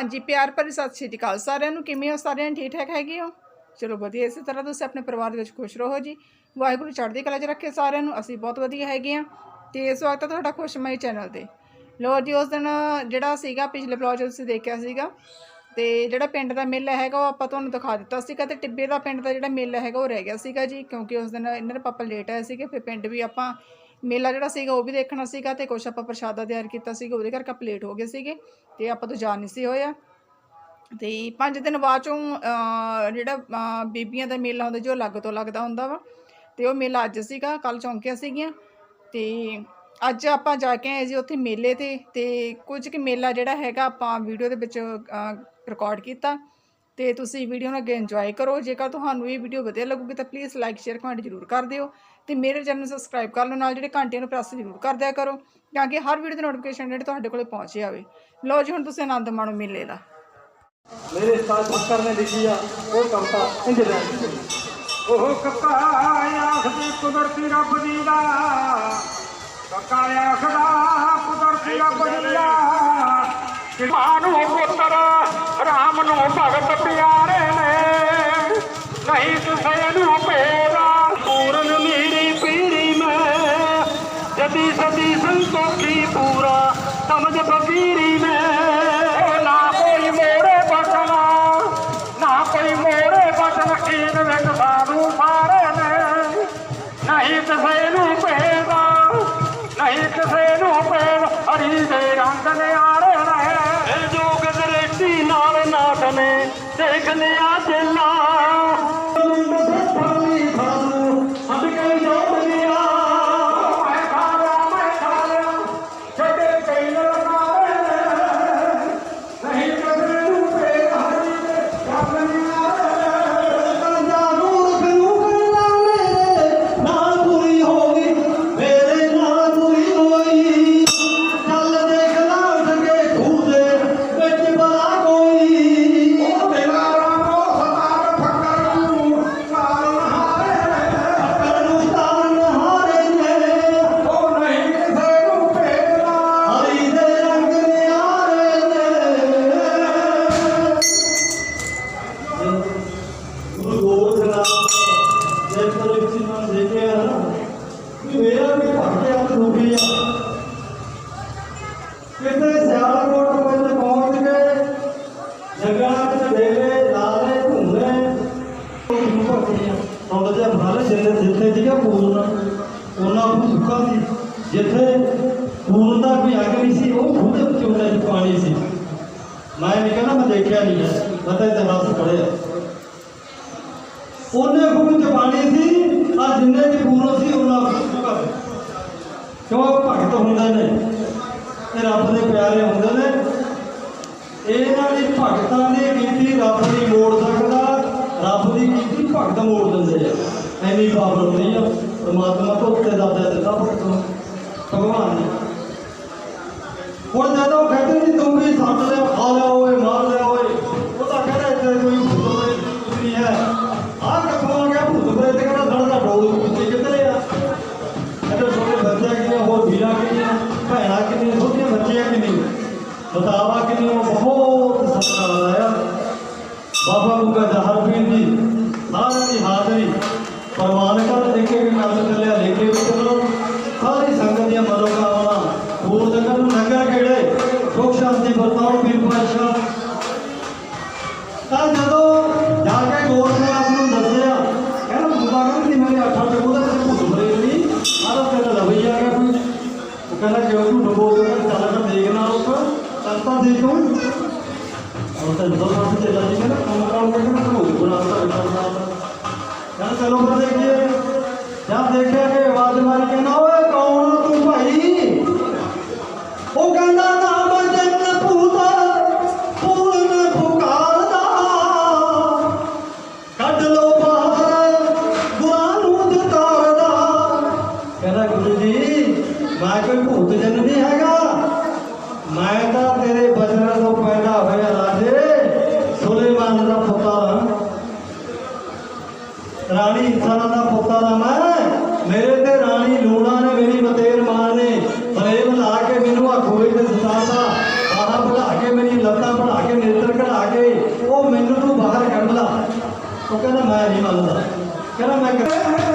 ਹਾਂਜੀ, ਪਿਆਰ ਭਰੀ ਸਤਿ ਸ਼੍ਰੀ ਅਕਾਲ। ਸਾਰਿਆਂ ਨੂੰ ਕਿਵੇਂ ਹੋ? ਸਾਰਿਆਂ ਠੀਕ ਠਾਕ ਹੈਗੇ ਹੋ? ਚਲੋ ਵਧੀਆ, ਇਸੇ ਤਰ੍ਹਾਂ ਤੁਸੀਂ ਆਪਣੇ ਪਰਿਵਾਰ ਦੇ ਵਿੱਚ ਖੁਸ਼ ਰਹੋ ਜੀ। ਵਾਹਿਗੁਰੂ ਚੜ੍ਹਦੀ ਕਲਾ 'ਚ ਰੱਖੇ ਸਾਰਿਆਂ ਨੂੰ। ਅਸੀਂ ਬਹੁਤ ਵਧੀਆ ਹੈਗੇ ਆ ਤੇ ਇਸ ਵਕਤ ਤੁਹਾਡਾ ਖੁਸ਼ਮਈ ਚੈਨਲ ਤੇ। ਲੋ ਜੀ, ਉਸ ਦਿਨ ਜਿਹੜਾ ਸੀਗਾ, ਪਿਛਲੇ ਬਲੌਗ 'ਚ ਤੁਸੀਂ ਦੇਖਿਆ ਸੀਗਾ ਤੇ ਜਿਹੜਾ ਪਿੰਡ ਦਾ ਮੇਲਾ ਹੈਗਾ, ਉਹ ਆਪਾਂ ਤੁਹਾਨੂੰ ਦਿਖਾ ਦਿੱਤਾ ਸੀਗਾ ਤੇ ਟਿੱਬੇ ਦਾ ਪਿੰਡ ਦਾ ਜਿਹੜਾ ਮੇਲਾ ਹੈਗਾ, ਉਹ ਰਹਿ ਗਿਆ ਸੀਗਾ ਜੀ, ਕਿਉਂਕਿ ਉਸ ਦਿਨ ਇਹਨਾਂ ਦੇ ਪਾਪਾ ਲੇਟ ਆਏ ਸੀਗੇ, ਫਿਰ ਪਿੰਡ ਵੀ ਆਪਾਂ ਮੇਲਾ ਜਿਹੜਾ ਸੀਗਾ ਉਹ ਵੀ ਦੇਖਣਾ ਸੀਗਾ ਤੇ ਕੁਛ ਆਪਾਂ ਪ੍ਰਸ਼ਾਦਾ ਤਿਆਰ ਕੀਤਾ ਸੀਗਾ, ਉਹਦੇ ਕਰਕੇ ਆਪਾਂ ਹੋ ਗਏ ਸੀਗੇ ਤੇ ਆਪਾਂ ਤੋਂ ਜਾ ਨਹੀਂ ਸੀ ਹੋਇਆ ਤੇ ਪੰਜ ਦਿਨ ਬਾਅਦ ਚੋਂ ਜਿਹੜਾ ਬੀਬੀਆਂ ਦਾ ਮੇਲਾ ਹੁੰਦਾ ਜੋ ਅਲੱਗ ਤੋਂ ਲੱਗਦਾ ਹੁੰਦਾ ਵਾ, ਤੇ ਉਹ ਮੇਲਾ ਅੱਜ ਸੀਗਾ ਕੱਲ ਚੌਂਕੀਆਂ ਸੀਗੀਆਂ। ਤੇ ਅੱਜ ਆਪਾਂ ਜਾ ਕੇ ਆਏ ਜੀ ਉੱਥੇ ਮੇਲੇ ਤੇ ਤੇ ਕੁਝ ਕਿ ਮੇਲਾ ਜਿਹੜਾ ਹੈਗਾ ਆਪਾਂ ਵੀਡੀਓ ਦੇ ਵਿੱਚ ਰਿਕਾਰਡ ਕੀਤਾ। ਤੇ ਤੁਸੀਂ ਵੀਡੀਓ ਨੂੰ ਅੱਗੇ ਇੰਜੋਏ ਕਰੋ। ਜੇਕਰ ਤੁਹਾਨੂੰ ਇਹ ਵੀਡੀਓ ਵਧੀਆ ਲੱਗੂਗੀ ਤਾਂ ਪਲੀਜ਼ ਲਾਈਕ ਸ਼ੇਅਰ ਕਮੈਂਟ ਜ਼ਰੂਰ ਕਰ ਦਿਓ। ਤੇ ਮੇਰੇ ਚੈਨਲ ਨੂੰ ਸਬਸਕ੍ਰਾਈਬ ਕਰ ਲਓ। ਨਾਲ ਜਿਹੜੇ ਘੰਟੇ ਨੂੰ ਪ੍ਰੈਸ ਜ਼ਰੂਰ ਕਰ ਦਿਆ ਕਰੋ, ਤਾਂ ਕਿ ਹਰ ਵੀਡੀਓ ਦੀ ਨੋਟੀਫਿਕੇਸ਼ਨ ਜਿਹੜੀ ਤੁਹਾਡੇ ਕੋਲੇ ਪਹੁੰਚ ਜਾਵੇ। ਲਓ ਜੀ, ਹੁਣ ਤੁਸੀਂ ਆਨੰਦ ਮਾਣੋ ਮੇਲੇ ਦਾ। ਮੇਰੇ ਉਸਤਾਦ ਫਕਰ ਨੇ ਲਿਖੀ ਆ, ਉਹ ਕਵਿਤਾ ਇੰਜ ਲੈ ਉਹ ਕੱਕਾ ਆਖਦੇ ਕੁਦਰਤੀ ਰੱਬ ਦੀ ਦਾ। ਕੱਕਾ ਆਖਦਾ ਕੁਦਰਤੀ ਰੱਬ ਦੀ ਦਾ। ਮਾਂ ਨੂੰ ਪੁੱਤਰ ਰਾਮ ਨੂੰ ਭਗਤ ਪਿਆਰੇ ਨੇ। ਨਹੀਂ ਕਿਸੇ ਉਹਨਾਂ ਨੂੰ ਸੁੱਕਾ ਸੀ ਜਿੱਥੇ ਖੂਨ ਦਾ ਕੋਈ ਅੱਗ ਨਹੀਂ ਸੀ, ਉਹ ਖੂਹ ਦੇ ਵਿੱਚ ਉਹਨਾਂ ਚ ਪਾਣੀ ਸੀ। ਮੈਂ ਨਹੀਂ ਕਹਿੰਦਾ, ਮੈਂ ਦੇਖਿਆ ਨਹੀਂ ਹੈ। ਮੈਂ ਤਾਂ ਇਤਿਹਾਸ ਪੜ੍ਹਿਆ ਉਹਨੇ ਖੂਹ ਚ ਪਾਣੀ ਸੀ, ਆ ਜਿੰਨੇ ਚ ਪੂਰਨ ਸੀ, ਉਹਨਾਂ ਸੁੱਕਾ ਕਿਉਂ? ਭਗਤ ਹੁੰਦੇ ਨੇ। ਇਹ ਰੱਬ ਦੇ ਪਿਆਰੇ ਹੁੰਦੇ ਨੇ। ਇਹਨਾਂ ਦੀ ਭਗਤਾਂ ਦੀ ਕੀਤੀ ਰੱਬ ਦੀ ਮੋੜ ਸਕਦਾ, ਰੱਬ ਦੀ ਕੀਤੀ ਭਗਤ ਮੋੜ ਦਿੰਦੇ ਆ। ਐਨੀ ਪਾਵਰ ਨਹੀਂ। ਪਰਮਾਤਮਾ ਤੋਂ ਉੱਤੇ ਦਿੱਤਾ ਭਗਤ ਭਗਵਾਨ ਨੇ। ਹੁਣ ਜਦੋਂ ਕਹਿੰਦੇ ਜੀ ਤੂੰ ਵੀ ਸੱਟ ਲਿਆ, ਖਾ ਲਿਆ ਓਏ, ਮਾਰ ਲਿਆ ਓਏ, ਉਹ ਕਹਿੰਦਾ ਇੱਥੇ ਕੋਈ ਭੂਤ ਨਹੀਂ ਹੈ। ਆਹ ਕਿੱਥੋਂ ਆ ਗਿਆ ਭੂਤ ਪ੍ਰੇਤ ਕਹਿੰਦਾ ਸੜਦਾ ਡੋਲ ਪਿੱਛੇ ਕਿੱਧਰੇ ਆ? ਕਹਿੰਦੇ ਛੋਟੇ ਬੱਚੇ ਕਿੰਨੇ, ਹੋਰ ਵੀਰਾਂ ਕਿੰਨੀਆਂ, ਭੈਣਾਂ ਕਿੰਨੀਆਂ ਛੋਟੀਆਂ ਬੱਚੀਆਂ ਕਿੰਨੀਆਂ? ਬਤਾਵਾ ਸੰਗਤ ਦੀਆਂ ਮਨੋਕਾਮਨਾ ਪੂਰਨ ਕਰਨ ਨਗਰ ਕਿਹੜੇ? ਸੁਖ ਸ਼ਾਂਤੀ ਵਰਤਾਓ ਪੀਰ ਪਾਤਸ਼ਾਹ। ਤਾਂ ਜਦੋਂ ਜਾ ਕੇ ਗੋਰਖਨਾਥ ਨੂੰ ਦੱਸਿਆ, ਕਹਿੰਦਾ ਮੁੰਡਾ ਕਹਿੰਦਾ ਕਿ ਮੇਰੇ ਅੱਠਾਂ ਤੇ ਉਹਦਾ ਤੇ ਭੁੱਲ ਮਰੇ ਨਹੀਂ। ਆਹ ਤੇਰਾ ਲਵਈ ਆ ਗਿਆ ਕੋਈ ਉਹ ਕਹਿੰਦਾ ਕਿਉਂ ਤੂੰ ਡਬੋ ਦੇ ਚੱਲ ਕੇ ਦੇਖਣਾ ਉਸ ਸੰਤਾਂ ਦੇ ਤੋਂ ਉਹ ਤਾਂ ਦੋ ਮਾਸ ਤੇ ਲੱਗੀ ਕਹਿੰਦਾ ਕੰਮ ਕਰਾਉਂ ਕਹਿੰਦਾ ਤੂੰ ਹੋ ਗੁਣਾ ਦਾ ਕਰਨਾ ਕਹਿੰਦਾ ਚਲੋ ਫਿਰ ਦੇਖੀਏ। ਜਦ ਦੇਖਿਆ ਕਿ ਆਵਾਜ਼ ਮਾਰੀ ਕਹਿੰਦਾ ਕਹਿੰਦਾ ਪੁਕਾਰਦਾ। ਕੱਢ ਲੋ ਬਾਹਰ ਨੂੰ ਕਹਿੰਦਾ ਗੁਰੂ ਜੀ, ਮੈਂ ਕੋਈ ਭੂਤ ਜਨ ਨਹੀਂ ਹੈਗਾ। ਕਹਿੰਦਾ ਮੈਂ ਨਹੀਂ ਮੰਨਦਾ ਕਹਿੰਦਾ ਮੈਂ ਕਿ-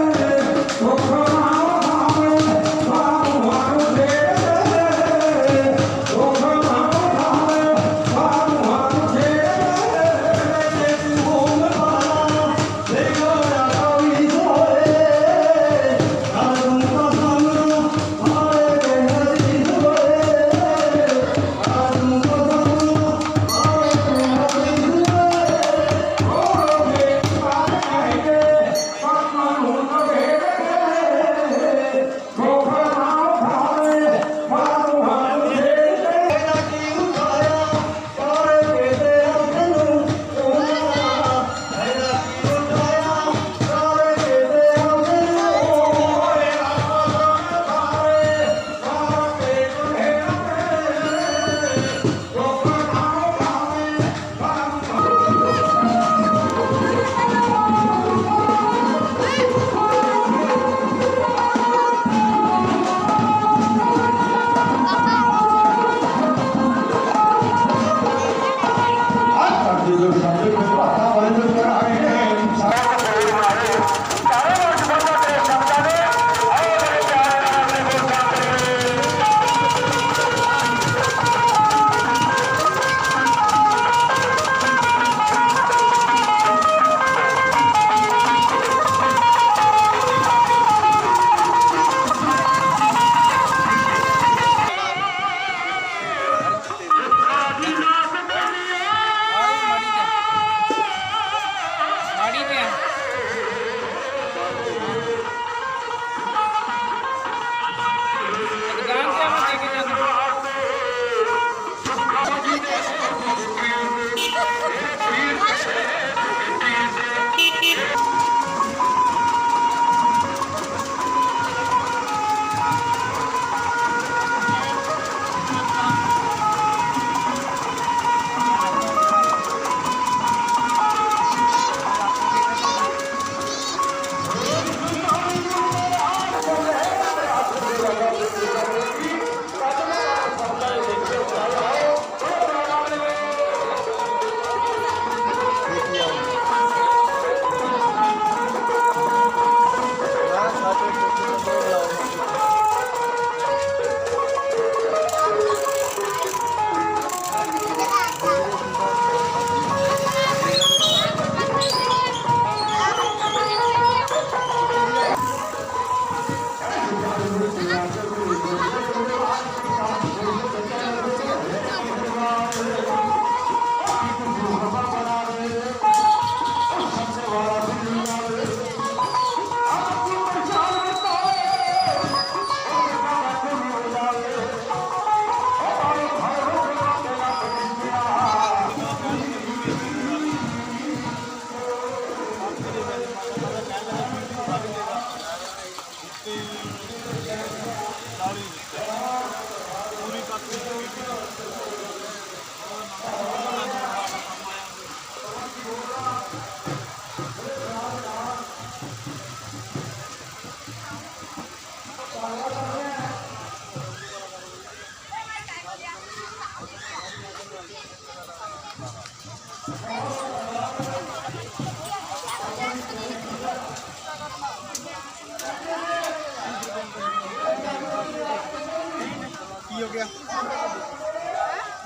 ਕੀ ਹੋ ਗਿਆ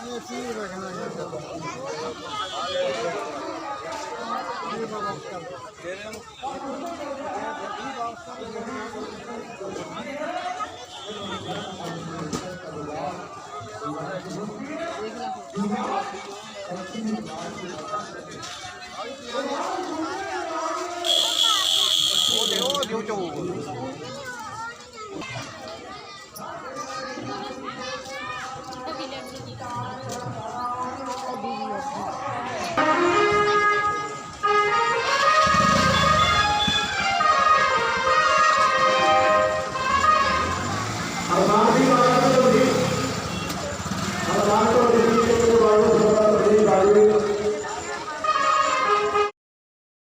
ਇਹ ਚੀਜ਼ ਰੱਖਣਾ ਚਾਹੀਦਾ ਇਹ ਬਾਬਾ ਕਰ ਦੇ ਰਹੇ ਹਾਂ ਉਹ ਦਿਓ ਦਿਓ ਚੋ